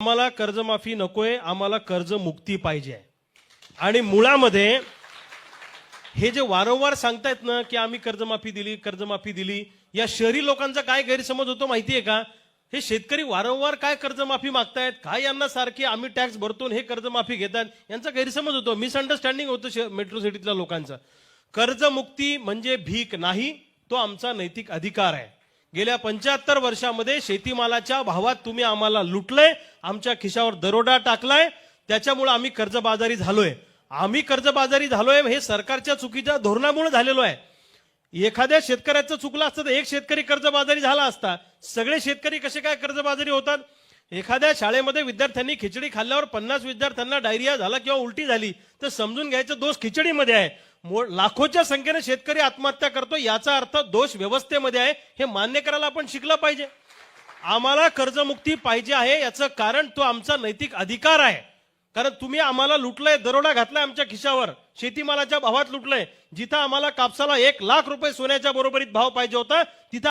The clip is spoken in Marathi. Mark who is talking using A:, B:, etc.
A: आम्हाला कर्जमाफी नकोय आम्हाला कर्जमुक्ती पाहिजे. आणि मुळामध्ये हे जे वारंवार सांगतायत ना की आम्ही कर्जमाफी दिली कर्जमाफी दिली या शहरी लोकांचा काय गैरसमज होतो माहितीये का? हे शेतकरी वारंवार काय कर्जमाफी मागतायत? काय यांना सारखी आम्ही टॅक्स भरतो हे कर्जमाफी घेतात? यांचा गैरसमज होतो. मिसअंडरस्टँडिंग होतं मेट्रो सिटीतल्या लोकांचं. कर्जमुक्ती म्हणजे भीक नाही तो आमचा नैतिक अधिकार आहे. गेल्या पंच्याहत्तर वर्षामध्ये शेतीमालाच्या भावात तुम्ही आम्हाला लुटलंय आमच्या खिशावर दरोडा टाकलाय त्याच्यामुळे आम्ही कर्जबाजारी झालोय. आम्ही कर्जबाजारी झालोय हे सरकारच्या चुकीच्या धोरणामुळे झालेलो आहे. एखाद्या शेतकऱ्याचं चुकलं असतं तर एक शेतकरी कर्जबाजारी झाला असता. सगळे शेतकरी कसे काय कर्जबाजारी होतात? एखाद्या शाळेमध्ये विद्यार्थ्यांनी खिचडी खाल्ल्यावर पन्नास विद्यार्थ्यांना डायरिया झाला किंवा उलटी झाली तर समजून घ्यायचं दोष खिचडीमध्ये आहे. लाखोच्या संख्येने शेतकरी आत्महत्या करतो याचा अर्थ दोष व्यवस्थेमध्ये आहे. हे मान्य करायला आपण शिकलं पाहिजे. आम्हाला कर्जमुक्ती पाहिजे आहे याचं कारण तो आमचा नैतिक अधिकार आहे. कारण तुम्ही आम्हाला लुटलंय दरोडा घातलाय आमच्या खिशावर. शेतीमालाच्या भावात लुटलंय. जिथं आम्हाला कापसाला एक लाख रुपये सोन्याच्या बरोबरीत भाव पाहिजे होता तिथं